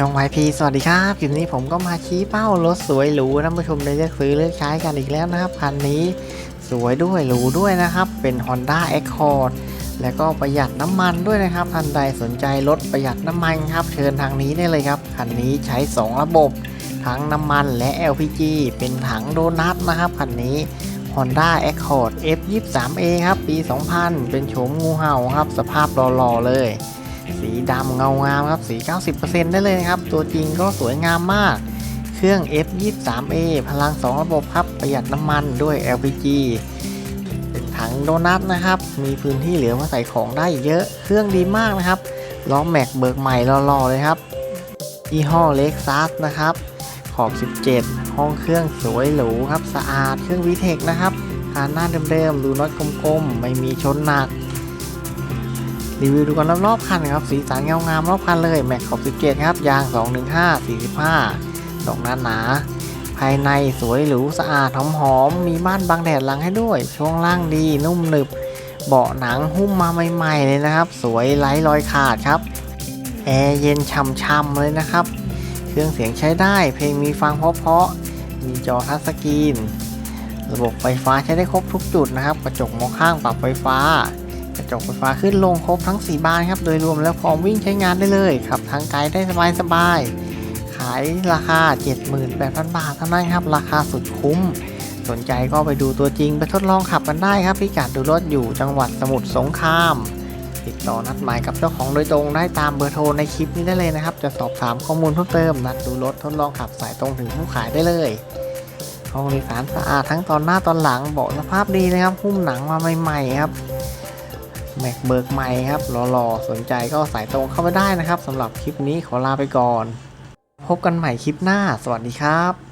ช่อง YP สวัสดีครับคลิปนี้ผมก็มาชี้เป้ารถสวยหรูท่านผู้ชมได้เลือกซื้อเลือกใช้กันอีกแล้วนะครับคันนี้สวยด้วยหรูด้วยนะครับ เป็น Honda Accord แล้วก็ประหยัดน้ำมันด้วยนะครับท่านใดสนใจรถประหยัดน้ำมันครับ เชิญทางนี้ได้เลยครับคันนี้ใช้ 2 ระบบ ทั้งน้ำมันและ LPG เป็นถังโดนัทนะครับคันนี้ Honda Accord F23A ครับปี 2000 เป็นโฉมงูเห่าครับ สภาพหล่อๆเลย สีดำเงางามครับ สี 90%ได้เลยครับ ตัวจริงก็สวยงามมาก เครื่อง F23A พลัง 2 ระบบครับ ประหยัดน้ำมันด้วย LPG เป็นถังโดนัทนะครับ มีพื้นที่เหลือมาใส่ของได้เยอะ เครื่องดีมากนะครับ ล้อแม็กเบิกใหม่หล่อๆเลยครับยี่ห้อเล็กซัสนะครับ ขอบ 17 ห้องเครื่องสวยหรูครับ สะอาด เครื่องวีเทคนะครับการหน้าเดิมๆ ดูน็อตกลมๆ ไม่มีชนหนัก รีวิวดูกันรอบๆคันครับสีสันเงางามรอบคันเลยแม็กขอบ17ครับยาง 215 45ดอกหนาหนา ภายในสวยหรูสะอาดหอมหอมๆมีม่านบังแดดหลังให้ด้วย ช่วงล่างดีนุ่มหนึบ เบาะหนังหุ้มมาใหม่ๆเลยนะครับ สวยไร้รอยขาดครับแอร์เย็นช่ำๆเลยนะครับ เครื่องเสียงใช้ได้ เพลงมีฟังเพราะๆ มีจอทัชสกรีน ระบบไฟฟ้าใช้ได้ครบทุกจุดนะครับ กระจกมองข้างปรับไฟฟ้า กระจกไฟฟ้าขึ้นลงครบทั้ง 4 บานครับ โดยรวมแล้วพร้อมวิ่งใช้งานได้เลยขับทางไกลได้สบายๆขายราคา 78,000 บาทเท่านั้นครับ ราคาสุดคุ้ม สนใจก็ไปดูตัวจริงไปทดลองขับกันได้ครับพิกัดดูรถอยู่จังหวัดสมุทรสงคราม ติดต่อนัดหมายกับเจ้าของโดยตรงได้ตามเบอร์โทรในคลิปนี้ได้เลยนะครับ จะสอบถามข้อมูลเพิ่มเติมนัดดูรถทดลองขับสายตรงถึงผู้ขายได้เลยห้องโดยสารสะอาดทั้งตอนหน้าตอนหลังเบาะสภาพดีนะครับหุ้มหนังมาใหม่ๆครับ แม็กเบิกใหม่ครับรอๆ สนใจก็สายตรงเข้าไปได้นะครับสำหรับคลิปนี้ขอลาไปก่อน พบกันใหม่คลิปหน้า สวัสดีครับ